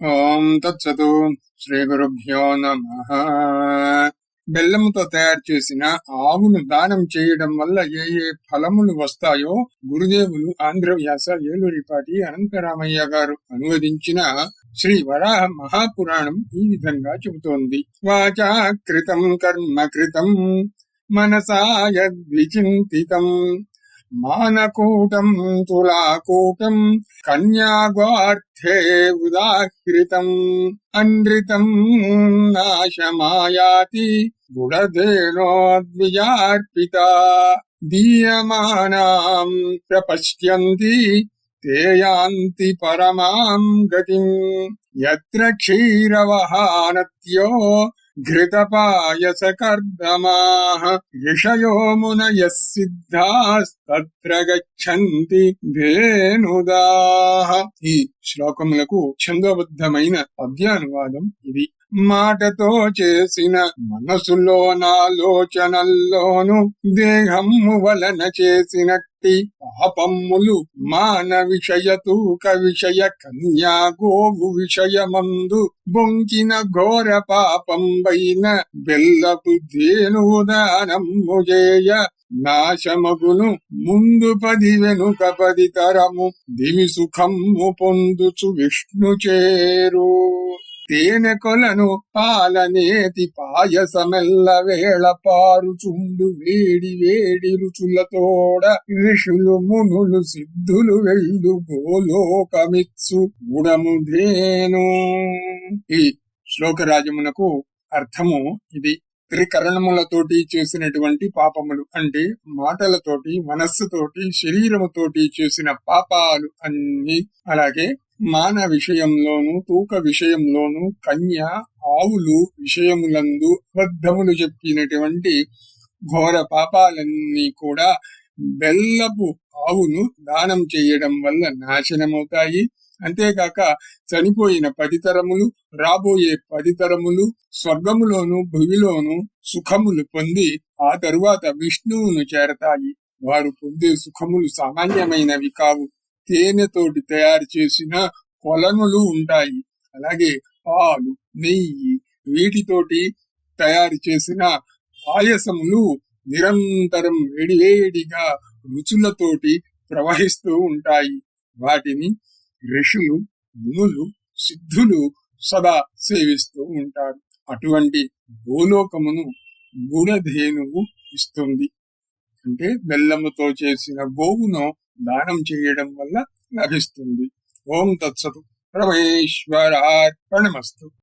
ఓం తత్సతు. శ్రీ గురుభ్యో నమ. బెల్లంతో తయారు చేసిన ఆవును దానం చేయడం వల్ల ఏ ఏ ఫలములు వస్తాయో గురుదేవులు ఆంధ్రవ్యాస ఏలూరిపాటి అనంతరామయ్య గారు అనువదించిన శ్రీ వరాహ మహాపురాణం ఈ విధంగా చెబుతోంది. వాచా కృతం కర్మ కృతం మనసా మానకూటం తులాకూటం కన్యాగ్వార్థే ఉదాహృతం అన్రితం నాశమాయాతి గుడధేనోద్విజార్పిత దీయమానాం ప్రపశ్యంతి ते यान्ति परमाम् गतिम् यत्र क्षीरवहानत्यो घृतपायसकर्दमाः ऋषयो मुनयः सिद्धास्तत्र గచ్చంతి ధేనుదాహ ఈ శ్లోకములకు ఛందోబద్ధమైన పద్యానువాదం ఇది మాటతో చేసిన మనసులోనాలోచనల్లోను దేహము వలన చేసినట్టి పాపమ్ములు మాన విషయ తూక విషయ కన్యా గోవు విషయమందు బొంకిన ఘోర పాపంబైన బెల్లపు ధేనుదానమ్ము చేయ నాశమగును. ముందు పది వెనుక పది తరము దివి సుఖము పొందుచు విష్ణు చేరు. తేనె కొలను పాలనేతి పాయసమెల్ల వేళ పారుచుండు వేడి వేడి రుచులతోడ ఋషులు మునులు సిద్ధులు వెళ్ళు గోలోకమిత్సు గుణముధేను ఈ శ్లోకరాజమునకు అర్థము ఇది. త్రికరణములతోటి చేసినటువంటి పాపములు. అంటే మాటలతోటి మనస్సుతోటి శరీరముతోటి చేసిన పాపాలు అన్ని అలాగే మాన విషయంలోను తూక విషయంలోను కన్య ఆవులు విషయములందు అబద్ధములు చెప్పినటువంటి ఘోర పాపాలన్నీ కూడా బెల్లపు ఆవును దానం చేయడం వల్ల నాశనమవుతాయి. అంతేగాక చనిపోయిన పది తరములు రాబోయే పది తరములు స్వర్గములోను భువిలోను సుఖములు పొంది ఆ తరువాత విష్ణువును చేరతాయి. వారు పొందే సుఖములు సామాన్యమైనవి కావు. తేనెతోటి తయారు చేసిన కొలనులు ఉంటాయి. అలాగే పాలు నెయ్యి వీటితోటి తయారు చేసిన పాయసములు నిరంతరం వేడివేడిగా రుచులతోటి ప్రవహిస్తూ ఉంటాయి. వాటిని ఋషులు మునులు సిద్ధులు సదా సేవిస్తూ ఉంటారు. అటువంటి భూలోకమును గుడధేనువు ఇస్తుంది. అంటే బెల్లముతో చేసిన గోవును దానం చేయడం వల్ల లభిస్తుంది. ఓం తత్సతు పరమేశ్వరార్పణమస్తు.